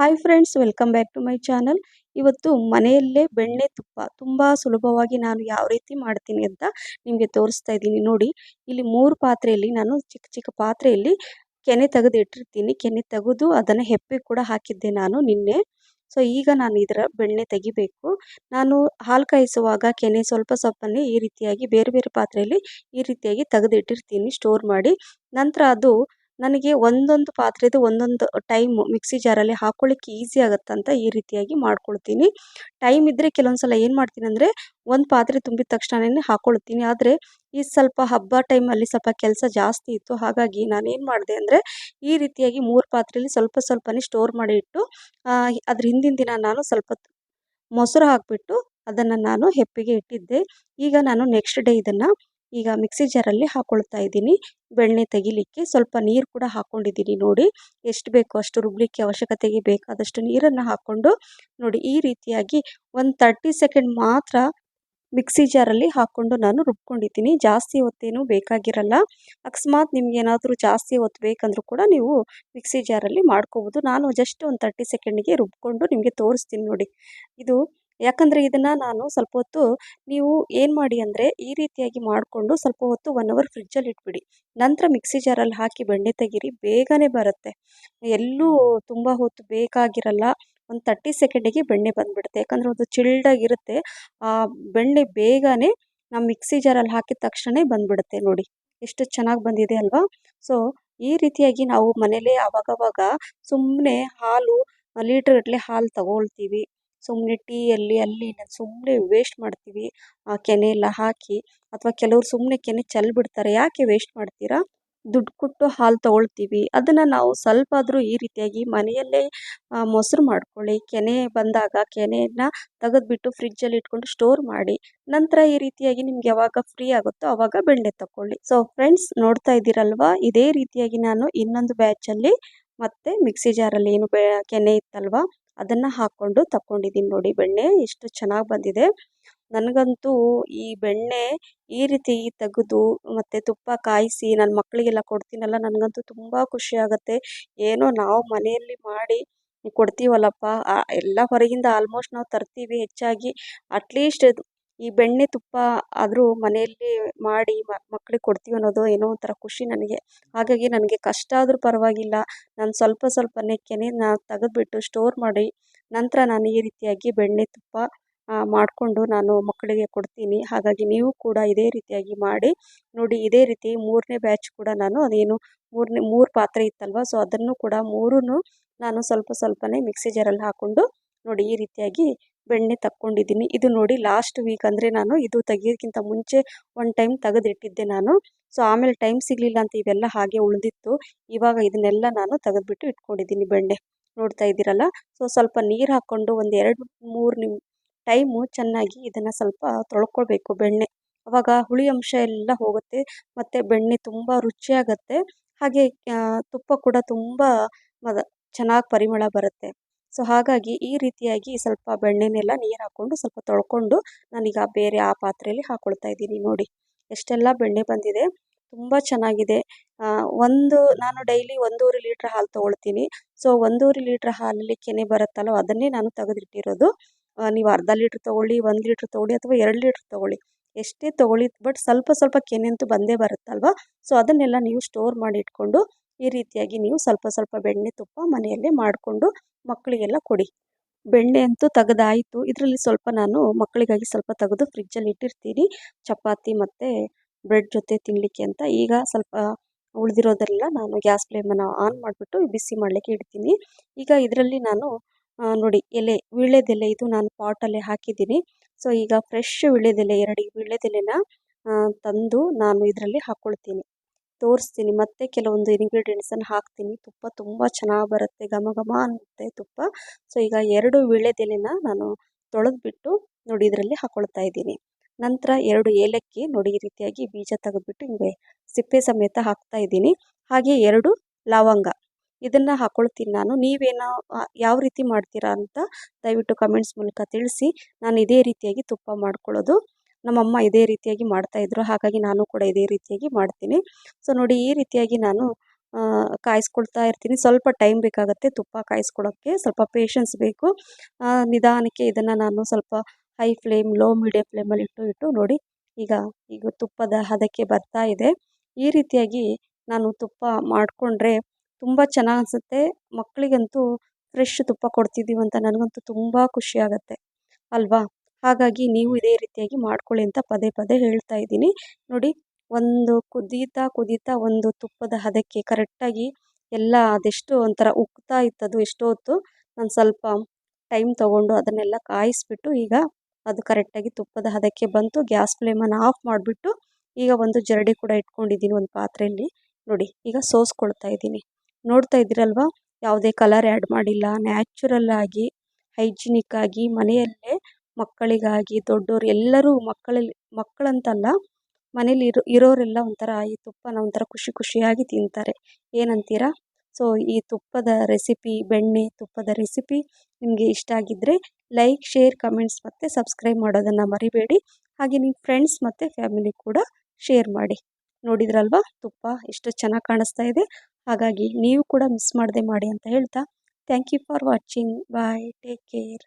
Hi friends welcome back to my channel ಇವತ್ತು ಮನೆಯಲ್ಲೇ ಬೆಣ್ಣೆ ತುಪ್ಪ ತುಂಬ ಸುಲಭವಾಗಿ ನಾನು ಯಾವ ರೀತಿ ಮಾಡ್ತೀನಿ ಅಂತ ನಿಮಗೆ ತೋರಿಸ್ತಾ ಇದ್ದೀನಿ. ನೋಡಿ, ಇಲ್ಲಿ ಮೂರು ಪಾತ್ರೆಯಲ್ಲಿ ನಾನು ಚಿಕ್ಕ ಚಿಕ್ಕ ಪಾತ್ರೆಯಲ್ಲಿ ಕೆನೆ ತೆಗೆದು ಇಟ್ಟಿರ್ತೀನಿ. ಕೆನೆ ತೆಗೆದು ಅದನ್ನು ಹೆಪ್ಪೆ ಕೂಡ ಹಾಕಿದ್ದೆ ನಾನು ನಿನ್ನೆ. ಸೊ ಈಗ ನಾನು ಇದರ ಬೆಣ್ಣೆ ತೆಗಿಬೇಕು. ನಾನು ಹಾಲು ಕಾಯಿಸುವಾಗ ಕೆನೆ ಸ್ವಲ್ಪ ಸ್ವಲ್ಪನೇ ಈ ರೀತಿಯಾಗಿ ಬೇರೆ ಬೇರೆ ಪಾತ್ರೆಯಲ್ಲಿ ಈ ರೀತಿಯಾಗಿ ತೆಗೆದಿಟ್ಟಿರ್ತೀನಿ ಸ್ಟೋರ್ ಮಾಡಿ. ನಂತರ ಅದು ನನಗೆ ಒಂದೊಂದು ಪಾತ್ರೆದು ಒಂದೊಂದು ಟೈಮು ಮಿಕ್ಸಿ ಜಾರಲ್ಲಿ ಹಾಕ್ಕೊಳ್ಳಿಕ್ಕೆ ಈಸಿ ಅಂತ ಈ ರೀತಿಯಾಗಿ ಮಾಡ್ಕೊಳ್ತೀನಿ. ಟೈಮ್ ಇದ್ದರೆ ಕೆಲವೊಂದು ಸಲ ಏನು ಮಾಡ್ತೀನಿ ಅಂದರೆ ಒಂದು ಪಾತ್ರೆ ತುಂಬಿದ ತಕ್ಷಣನೇ ಹಾಕ್ಕೊಳ್ತೀನಿ ಆದರೆ ಈ ಸ್ವಲ್ಪ ಹಬ್ಬ ಟೈಮಲ್ಲಿ ಸ್ವಲ್ಪ ಕೆಲಸ ಜಾಸ್ತಿ ಇತ್ತು. ಹಾಗಾಗಿ ನಾನೇನು ಮಾಡಿದೆ ಅಂದರೆ ಈ ರೀತಿಯಾಗಿ ಮೂರು ಪಾತ್ರೆಯಲ್ಲಿ ಸ್ವಲ್ಪ ಸ್ವಲ್ಪನೇ ಸ್ಟೋರ್ ಮಾಡಿ ಇಟ್ಟು ಅದ್ರ ಹಿಂದಿನ ದಿನ ನಾನು ಸ್ವಲ್ಪ ಮೊಸರು ಹಾಕಿಬಿಟ್ಟು ಅದನ್ನು ನಾನು ಹೆಪ್ಪಿಗೆ ಇಟ್ಟಿದ್ದೆ. ಈಗ ನಾನು ನೆಕ್ಸ್ಟ್ ಡೇ ಇದನ್ನು ಈಗ ಮಿಕ್ಸಿ ಜಾರಲ್ಲಿ ಹಾಕ್ಕೊಳ್ತಾ ಇದ್ದೀನಿ. ಬೆಣ್ಣೆ ತೆಗಿಲಿಕ್ಕೆ ಸ್ವಲ್ಪ ನೀರು ಕೂಡ ಹಾಕ್ಕೊಂಡಿದ್ದೀನಿ ನೋಡಿ. ಎಷ್ಟು ಬೇಕೋ ಅಷ್ಟು ರುಬ್ಲಿಕ್ಕೆ ಅವಶ್ಯಕತೆಗೆ ಬೇಕಾದಷ್ಟು ನೀರನ್ನು ಹಾಕ್ಕೊಂಡು ನೋಡಿ ಈ ರೀತಿಯಾಗಿ ಒಂದು ತರ್ಟಿ ಸೆಕೆಂಡ್ ಮಾತ್ರ ಮಿಕ್ಸಿ ಜಾರಲ್ಲಿ ಹಾಕ್ಕೊಂಡು ನಾನು ರುಬ್ಕೊಂಡಿದ್ದೀನಿ. ಜಾಸ್ತಿ ಹೊತ್ತೇನು ಬೇಕಾಗಿರಲ್ಲ. ಅಕಸ್ಮಾತ್ ನಿಮ್ಗೆ ಏನಾದರೂ ಜಾಸ್ತಿ ಹೊತ್ತು ಬೇಕಂದ್ರೂ ಕೂಡ ನೀವು ಮಿಕ್ಸಿ ಜಾರಲ್ಲಿ ಮಾಡ್ಕೋಬೋದು. ನಾನು ಜಸ್ಟ್ ಒಂದು ತರ್ಟಿ ಸೆಕೆಂಡಿಗೆ ರುಬ್ಕೊಂಡು ನಿಮಗೆ ತೋರಿಸ್ತೀನಿ ನೋಡಿ. ಇದು ಯಾಕಂದರೆ ಇದನ್ನು ನಾನು ಸ್ವಲ್ಪ ಹೊತ್ತು ನೀವು ಏನು ಮಾಡಿ ಅಂದರೆ ಈ ರೀತಿಯಾಗಿ ಮಾಡಿಕೊಂಡು ಸ್ವಲ್ಪ ಹೊತ್ತು ಒನ್ ಅವರ್ ಫ್ರಿಜ್ಜಲ್ಲಿ ಇಟ್ಬಿಡಿ. ನಂತರ ಮಿಕ್ಸಿ ಜಾರಲ್ಲಿ ಹಾಕಿ ಬೆಣ್ಣೆ ತೆಗೀರಿ, ಬೇಗನೆ ಬರುತ್ತೆ. ಎಲ್ಲೂ ತುಂಬ ಹೊತ್ತು ಬೇಕಾಗಿರಲ್ಲ. ಒಂದು ತರ್ಟಿ ಸೆಕೆಂಡಿಗೆ ಬೆಣ್ಣೆ ಬಂದುಬಿಡುತ್ತೆ. ಯಾಕಂದರೆ ಒಂದು ಚಿಲ್ಡಾಗಿರುತ್ತೆ ಆ ಬೆಣ್ಣೆ ಬೇಗನೆ ನಾವು ಮಿಕ್ಸಿ ಜಾರಲ್ಲಿ ಹಾಕಿದ ತಕ್ಷಣ ಬಂದುಬಿಡುತ್ತೆ ನೋಡಿ. ಎಷ್ಟು ಚೆನ್ನಾಗಿ ಬಂದಿದೆ ಅಲ್ವಾ? ಸೊ ಈ ರೀತಿಯಾಗಿ ನಾವು ಮನೇಲೇ ಆವಾಗವಾಗ ಸುಮ್ಮನೆ ಹಾಲು ಲೀಟ್ರ್ಗಟ್ಟಲೆ ಹಾಲು ತಗೊಳ್ತೀವಿ. ಸುಮ್ಮನೆ ಟೀಯಲ್ಲಿ ಅಲ್ಲಿ ಸುಮ್ಮನೆ ವೇಸ್ಟ್ ಮಾಡ್ತೀವಿ. ಆ ಕೆನೆ ಎಲ್ಲ ಹಾಕಿ ಅಥವಾ ಕೆಲವ್ರು ಸುಮ್ಮನೆ ಕೆನೆ ಚೆಲ್ಬಿಡ್ತಾರೆ, ಯಾಕೆ ವೇಸ್ಟ್ ಮಾಡ್ತೀರಾ? ದುಡ್ಡು ಕೊಟ್ಟು ಹಾಲು ತೊಗೊಳ್ತೀವಿ. ಅದನ್ನು ನಾವು ಸ್ವಲ್ಪ ಆದರೂ ಈ ರೀತಿಯಾಗಿ ಮನೆಯಲ್ಲೇ ಮೊಸರು ಮಾಡ್ಕೊಳ್ಳಿ. ಕೆನೆ ಬಂದಾಗ ಕೆನೆಯನ್ನು ತೆಗೆದ್ಬಿಟ್ಟು ಫ್ರಿಜ್ಜಲ್ಲಿ ಇಟ್ಕೊಂಡು ಸ್ಟೋರ್ ಮಾಡಿ. ನಂತರ ಈ ರೀತಿಯಾಗಿ ನಿಮ್ಗೆ ಯಾವಾಗ ಫ್ರೀ ಆಗುತ್ತೋ ಆವಾಗ ಬೆಣ್ಣೆ ತಗೊಳ್ಳಿ ಸೊ ಫ್ರೆಂಡ್ಸ್ ನೋಡ್ತಾ ಇದ್ದೀರಲ್ವಾ? ಇದೇ ರೀತಿಯಾಗಿ ನಾನು ಇನ್ನೊಂದು ಬ್ಯಾಚಲ್ಲಿ ಮತ್ತೆ ಮಿಕ್ಸಿ ಜಾರಲ್ಲಿ ಏನು ಬೆ, ಕೆನೆ ಇತ್ತಲ್ವಾ? ಅದನ್ನು ಹಾಕ್ಕೊಂಡು ತಗೊಂಡಿದ್ದೀನಿ ನೋಡಿ ಬೆಣ್ಣೆ ಎಷ್ಟು ಚೆನ್ನಾಗಿ ಬಂದಿದೆ. ನನಗಂತೂ ಈ ಬೆಣ್ಣೆ ಈ ರೀತಿ ತೆಗೆದು ಮತ್ತು ತುಪ್ಪ ಕಾಯಿಸಿ ನನ್ನ ಮಕ್ಕಳಿಗೆಲ್ಲ ಕೊಡ್ತೀನಲ್ಲ, ನನಗಂತೂ ತುಂಬ ಖುಷಿ ಆಗುತ್ತೆ. ಏನೋ ನಾವು ಮನೆಯಲ್ಲಿ ಮಾಡಿ ಕೊಡ್ತೀವಲ್ಲಪ್ಪ ಎಲ್ಲ ಹೊರಗಿಂದ ಆಲ್ಮೋಸ್ಟ್ ನಾವು ತರ್ತೀವಿ ಹೆಚ್ಚಾಗಿ. ಅಟ್ಲೀಸ್ಟ್ ಈ ಬೆಣ್ಣೆ ತುಪ್ಪ ಆದರೂ ಮನೆಯಲ್ಲಿ ಮಾಡಿ ಮಕ್ಳಿಗೆ ಕೊಡ್ತೀವಿ ಅನ್ನೋದು ಏನೋ ಒಂಥರ ಖುಷಿ ನನಗೆ. ಹಾಗಾಗಿ ನನಗೆ ಕಷ್ಟ ಆದರೂ ಪರವಾಗಿಲ್ಲ. ನಾನು ಸ್ವಲ್ಪ ಸ್ವಲ್ಪನೇ ಕೆನೆನ ತೆಗೆದ್ಬಿಟ್ಟು ಸ್ಟೋರ್ ಮಾಡಿ ನಂತರ ನಾನು ಈ ರೀತಿಯಾಗಿ ಬೆಣ್ಣೆ ತುಪ್ಪ ಮಾಡಿಕೊಂಡು ನಾನು ಮಕ್ಕಳಿಗೆ ಕೊಡ್ತೀನಿ. ಹಾಗಾಗಿ ನೀವು ಕೂಡ ಇದೇ ರೀತಿಯಾಗಿ ಮಾಡಿ ನೋಡಿ, ಇದೇ ರೀತಿ ಮೂರನೇ ಬ್ಯಾಚ್ ಕೂಡ ನಾನು ಅದೇನು ಮೂರನೇ, ಮೂರು ಪಾತ್ರೆ ಇತ್ತಲ್ವ? ಸೊ ಅದನ್ನು ಕೂಡ ಮೂರೂ ನಾನು ಸ್ವಲ್ಪ ಸ್ವಲ್ಪನೇ ಮಿಕ್ಸಿ ಜಾರಲ್ಲಿ ಹಾಕ್ಕೊಂಡು ನೋಡಿ ಈ ರೀತಿಯಾಗಿ ಬೆಣ್ಣೆ ತಕ್ಕೊಂಡಿದ್ದೀನಿ. ಇದು ನೋಡಿ ಲಾಸ್ಟ್ ವೀಕ್ ಅಂದರೆ ನಾನು ಇದು ತೆಗಿಯೋದಕ್ಕಿಂತ ಮುಂಚೆ ಒನ್ ಟೈಮ್ ತೆಗೆದಿಟ್ಟಿದ್ದೆ ನಾನು. ಸೊ ಆಮೇಲೆ ಟೈಮ್ ಸಿಗಲಿಲ್ಲ ಅಂತ ಇವೆಲ್ಲ ಹಾಗೆ ಉಳಿದಿತ್ತು. ಇವಾಗ ಇದನ್ನೆಲ್ಲ ನಾನು ತೆಗೆದ್ಬಿಟ್ಟು ಇಟ್ಕೊಂಡಿದ್ದೀನಿ ಬೆಣ್ಣೆ. ನೋಡ್ತಾ ಇದ್ದೀರಲ್ಲ? ಸೊ ಸ್ವಲ್ಪ ನೀರು ಹಾಕ್ಕೊಂಡು ಒಂದು ಎರಡು ಮೂರು ನಿಮ್ ಟೈಮು ಚೆನ್ನಾಗಿ ಇದನ್ನು ಸ್ವಲ್ಪ ತೊಳ್ಕೊಳ್ಬೇಕು ಬೆಣ್ಣೆ. ಅವಾಗ ಹುಳಿ ಅಂಶ ಎಲ್ಲ ಹೋಗುತ್ತೆ, ಮತ್ತು ಬೆಣ್ಣೆ ತುಂಬ ರುಚಿಯಾಗತ್ತೆ. ಹಾಗೆ ತುಪ್ಪ ಕೂಡ ತುಂಬ ಚೆನ್ನಾಗಿ ಪರಿಮಳ ಬರುತ್ತೆ. ಸೊ ಹಾಗಾಗಿ ಈ ರೀತಿಯಾಗಿ ಸ್ವಲ್ಪ ಬೆಣ್ಣೆನೆಲ್ಲ ನೀರು ಹಾಕ್ಕೊಂಡು ಸ್ವಲ್ಪ ತೊಳ್ಕೊಂಡು ನಾನೀಗ ಬೇರೆ ಆ ಪಾತ್ರೆಯಲ್ಲಿ ಹಾಕ್ಕೊಳ್ತಾ ಇದ್ದೀನಿ ನೋಡಿ. ಎಷ್ಟೆಲ್ಲ ಬೆಣ್ಣೆ ಬಂದಿದೆ. ತುಂಬ ಚೆನ್ನಾಗಿದೆ. ಒಂದು ನಾನು ಡೈಲಿ ಒಂದೂವರೆ ಲೀಟ್ರ್ ಹಾಲು ತೊಗೊಳ್ತೀನಿ. ಸೊ ಒಂದೂವರೆ ಲೀಟ್ರ್ ಹಾಲಲ್ಲಿ ಕೆನೆ ಬರುತ್ತಲ್ಲ ಅದನ್ನೇ ನಾನು ತೆಗೆದಿಟ್ಟಿರೋದು. ನೀವು ಅರ್ಧ ಲೀಟ್ರ್ ತೊಗೊಳ್ಳಿ, ಒಂದು ಲೀಟ್ರ್ ತೊಗೊಳ್ಳಿ ಅಥವಾ ಎರಡು ಲೀಟ್ರ್ ತೊಗೊಳ್ಳಿ. ಎಷ್ಟೇ ತೊಗೊಳ್ಳಿ, ಬಟ್ ಸ್ವಲ್ಪ ಸ್ವಲ್ಪ ಕೆನೆ ಅಂತೂ ಬಂದೇ ಬರುತ್ತಲ್ವ? ಸೊ ಅದನ್ನೆಲ್ಲ ನೀವು ಸ್ಟೋರ್ ಮಾಡಿ ಇಟ್ಕೊಂಡು ಈ ರೀತಿಯಾಗಿ ನೀವು ಸ್ವಲ್ಪ ಸ್ವಲ್ಪ ಬೆಣ್ಣೆ ತುಪ್ಪ ಮನೆಯಲ್ಲೇ ಮಾಡಿಕೊಂಡು ಮಕ್ಕಳಿಗೆಲ್ಲ ಕೊಡಿ. ಬೆಣ್ಣೆ ಅಂತೂ ತೆಗೆದಾಯಿತು. ಇದರಲ್ಲಿ ಸ್ವಲ್ಪ ನಾನು ಮಕ್ಕಳಿಗಾಗಿ ಸ್ವಲ್ಪ ತೆಗೆದು ಫ್ರಿಜ್ಜಲ್ಲಿ ಇಟ್ಟಿರ್ತೀನಿ. ಚಪಾತಿ ಮತ್ತು ಬ್ರೆಡ್ ಜೊತೆ ತಿನ್ನಲಿಕ್ಕೆ ಅಂತ. ಈಗ ಸ್ವಲ್ಪ ಉಳಿದಿರೋದೆಲ್ಲ ನಾನು ಗ್ಯಾಸ್ ಫ್ಲೇಮನ್ನು ಆನ್ ಮಾಡಿಬಿಟ್ಟು ಬಿಸಿ ಮಾಡಲಿಕ್ಕೆ ಇಡ್ತೀನಿ. ಈಗ ಇದರಲ್ಲಿ ನಾನು ನೋಡಿ ಎಲೆ, ವೀಳ್ಯದೆಲೆ ಇದು ನಾನು ಪಾಟಲ್ಲೇ ಹಾಕಿದ್ದೀನಿ. ಸೊ, ಈಗ ಫ್ರೆಶ್ ವೀಳ್ಯದೆಲೆ ಎರಡು ವೀಳ್ಯದೆಲೆನ ತಂದು ನಾನು ಇದರಲ್ಲಿ ಹಾಕ್ಕೊಳ್ತೀನಿ ತೋರಿಸ್ತೀನಿ. ಮತ್ತು ಕೆಲವೊಂದು ಇಂಗ್ರೀಡಿಯೆಂಟ್ಸನ್ನು ಹಾಕ್ತೀನಿ. ತುಪ್ಪ ತುಂಬ ಚೆನ್ನಾಗಿ ಬರುತ್ತೆ. ಘಮ ಘಮ ಅನ್ನುತ್ತೆ ತುಪ್ಪ. ಸೊ ಈಗ ಎರಡು ವೀಳ್ಯದೆಲೆನ ನಾನು ತೊಳೆದ್ಬಿಟ್ಟು ನೋಡಿ ಇದರಲ್ಲಿ ಹಾಕ್ಕೊಳ್ತಾ ಇದ್ದೀನಿ. ನಂತರ ಎರಡು ಏಲಕ್ಕಿ ನೋಡಿ ಈ ರೀತಿಯಾಗಿ ಬೀಜ ತೆಗೆದ್ಬಿಟ್ಟು ಹಿಂಗೆ ಸಿಪ್ಪೆ ಸಮೇತ ಹಾಕ್ತಾ ಇದ್ದೀನಿ. ಹಾಗೆ ಎರಡು ಲವಂಗ. ಇದನ್ನು ಹಾಕ್ಕೊಳ್ತೀನಿ ನಾನು. ನೀವೇನೋ ಯಾವ ರೀತಿ ಮಾಡ್ತೀರಾ ಅಂತ ದಯವಿಟ್ಟು ಕಮೆಂಟ್ಸ್ ಮೂಲಕ ತಿಳಿಸಿ. ನಾನು ಇದೇ ರೀತಿಯಾಗಿ ತುಪ್ಪ ಮಾಡ್ಕೊಳ್ಳೋದು. ನಮ್ಮಮ್ಮ ಇದೇ ರೀತಿಯಾಗಿ ಮಾಡ್ತಾಯಿದ್ರು ಹಾಗಾಗಿ ನಾನು ಕೂಡ ಇದೇ ರೀತಿಯಾಗಿ ಮಾಡ್ತೀನಿ. ಸೊ ನೋಡಿ ಈ ರೀತಿಯಾಗಿ ನಾನು ಕಾಯಿಸ್ಕೊಳ್ತಾ ಇರ್ತೀನಿ. ಸ್ವಲ್ಪ ಟೈಮ್ ಬೇಕಾಗುತ್ತೆ ತುಪ್ಪ ಕಾಯಿಸ್ಕೊಳ್ಳೋಕ್ಕೆ ಸ್ವಲ್ಪ ಪೇಷನ್ಸ್ ಬೇಕು. ನಿಧಾನಕ್ಕೆ ಇದನ್ನು ನಾನು ಸ್ವಲ್ಪ ಹೈ ಫ್ಲೇಮ್ ಲೋ ಮೀಡಿಯಮ್ ಫ್ಲೇಮಲ್ಲಿ ಇಟ್ಟು ಇಟ್ಟು ನೋಡಿ ಈಗ ಈಗ ತುಪ್ಪದ ಹದಕ್ಕೆ ಬರ್ತಾ ಇದೆ. ಈ ರೀತಿಯಾಗಿ ನಾನು ತುಪ್ಪ ಮಾಡಿಕೊಂಡ್ರೆ ತುಂಬ ಚೆನ್ನಾಗಿ ಅನಿಸುತ್ತೆ. ಮಕ್ಕಳಿಗಂತೂ ಫ್ರೆಶ್ ತುಪ್ಪ ಕೊಡ್ತಿದ್ದೀವಿ ಅಂತ ನನಗಂತೂ ತುಂಬ ಖುಷಿ ಆಗುತ್ತೆ. ಅಲ್ವಾ? ಹಾಗಾಗಿ ನೀವು ಇದೇ ರೀತಿಯಾಗಿ ಮಾಡ್ಕೊಳ್ಳಿ ಅಂತ ಪದೇ ಪದೇ ಹೇಳ್ತಾ ಇದ್ದೀನಿ. ನೋಡಿ, ಒಂದು ಕುದೀತಾ ಕುದೀತಾ ಒಂದು ತುಪ್ಪದ ಹದಕ್ಕೆ ಕರೆಕ್ಟಾಗಿ ಎಲ್ಲ ಅದೆಷ್ಟು ಒಂಥರ ಉಕ್ತಾ ಇತ್ತದು ಎಷ್ಟೋ ಹೊತ್ತು ನಾನು ಸ್ವಲ್ಪ ಟೈಮ್ ತೊಗೊಂಡು ಅದನ್ನೆಲ್ಲ ಕಾಯಿಸ್ಬಿಟ್ಟು ಈಗ ಅದು ಕರೆಕ್ಟಾಗಿ ತುಪ್ಪದ ಹದಕ್ಕೆ ಬಂತು. ಗ್ಯಾಸ್ ಫ್ಲೇಮನ್ನು ಆಫ್ ಮಾಡಿಬಿಟ್ಟು ಈಗ ಒಂದು ಜರಡಿ ಕೂಡ ಇಟ್ಕೊಂಡಿದ್ದೀನಿ ಒಂದು ಪಾತ್ರೆಯಲ್ಲಿ. ನೋಡಿ, ಈಗ ಸೋಸ್ಕೊಳ್ತಾ ಇದ್ದೀನಿ. ನೋಡ್ತಾ ಇದ್ದೀರಲ್ವ? ಯಾವುದೇ ಕಲರ್ ಆ್ಯಡ್ ಮಾಡಿಲ್ಲ. ನ್ಯಾಚುರಲ್ ಆಗಿ ಮನೆಯಲ್ಲೇ ಮಕ್ಕಳಿಗಾಗಿ ದೊಡ್ಡೋರು ಎಲ್ಲರೂ ಮಕ್ಕಳಲ್ಲಿ, ಮಕ್ಕಳಂತಲ್ಲ, ಮನೇಲಿ ಇರೋ, ಇರೋರೆಲ್ಲ ಒಂಥರ ಈ ತುಪ್ಪನ ಒಂಥರ ಖುಷಿ ಖುಷಿಯಾಗಿ ತಿಂತಾರೆ. ಏನಂತೀರಾ? ಸೊ ಈ ತುಪ್ಪದ ರೆಸಿಪಿ ಬೆಣ್ಣೆ ತುಪ್ಪದ ರೆಸಿಪಿ ನಿಮಗೆ ಇಷ್ಟ ಆಗಿದ್ದರೆ ಲೈಕ್ ಶೇರ್ ಕಮೆಂಟ್ಸ್ ಮತ್ತು ಸಬ್ಸ್ಕ್ರೈಬ್ ಮಾಡೋದನ್ನು ಮರಿಬೇಡಿ. ಹಾಗೆ ನಿಮ್ಮ ಫ್ರೆಂಡ್ಸ್ ಮತ್ತು ಫ್ಯಾಮಿಲಿ ಕೂಡ ಶೇರ್ ಮಾಡಿ. ನೋಡಿದ್ರಲ್ವಾ? ತುಪ್ಪ ಎಷ್ಟು ಚೆನ್ನಾಗಿ ಕಾಣಿಸ್ತಾ ಇದೆ. ಹಾಗಾಗಿ ನೀವು ಕೂಡ ಮಿಸ್ ಮಾಡದೆ ಮಾಡಿ ಅಂತ ಹೇಳ್ತಾ. Thank you for watching bye take care